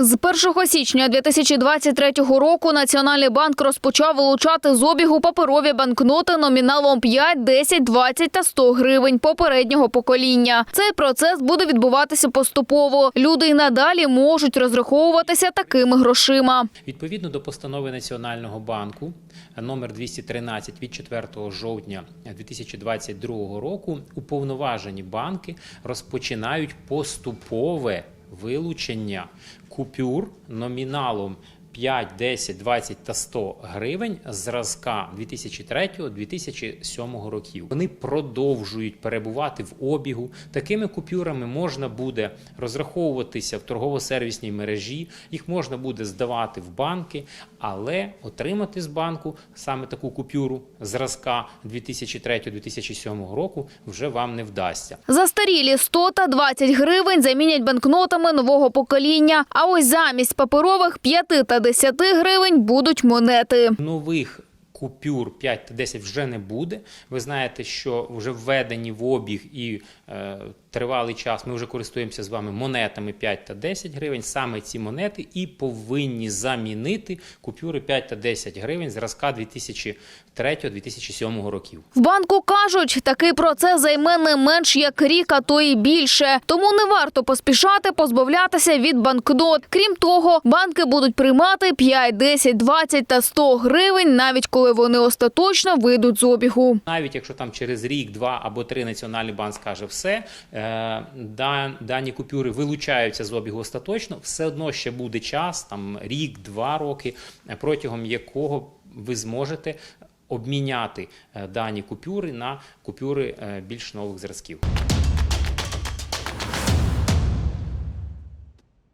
З 1 січня 2023 року Національний банк розпочав вилучати з обігу паперові банкноти номіналом 5, 10, 20 та 100 гривень попереднього покоління. Цей процес буде відбуватися поступово. Люди й надалі можуть розраховуватися такими грошима. Відповідно до постанови Національного банку номер 213 від 4 жовтня 2022 року уповноважені банки розпочинають поступове вилучення купюр номіналом 5, 10, 20 та 100 гривень зразка 2003-2007 років. Вони продовжують перебувати в обігу. Такими купюрами можна буде розраховуватися в торгово-сервісній мережі, їх можна буде здавати в банки, але отримати з банку саме таку купюру зразка 2003-2007 року вже вам не вдасться. Застарілі 100 та 20 гривень замінять банкнотами нового покоління. А ось замість паперових 5 та 10 гривень будуть монети. Нових купюр 5 та 10 вже не буде. Ви знаєте, що вже введені в обіг і е, тривалий час ми вже користуємося з вами монетами 5 та 10 гривень. Саме ці монети і повинні замінити купюри 5 та 10 гривень зразка 2003-2007 років. В банку кажуть, такий процес займе не менш як рік, а то і більше. Тому не варто поспішати позбавлятися від банкнот. Крім того, банки будуть приймати 5, 10, 20 та 100 гривень, навіть коли вони остаточно вийдуть з обігу. Навіть якщо там через рік, два або три Національний банк скаже все, е, дані купюри вилучаються з обігу остаточно, все одно ще буде час, там рік-два роки, е, протягом якого ви зможете обміняти е, дані купюри на купюри більш нових зразків.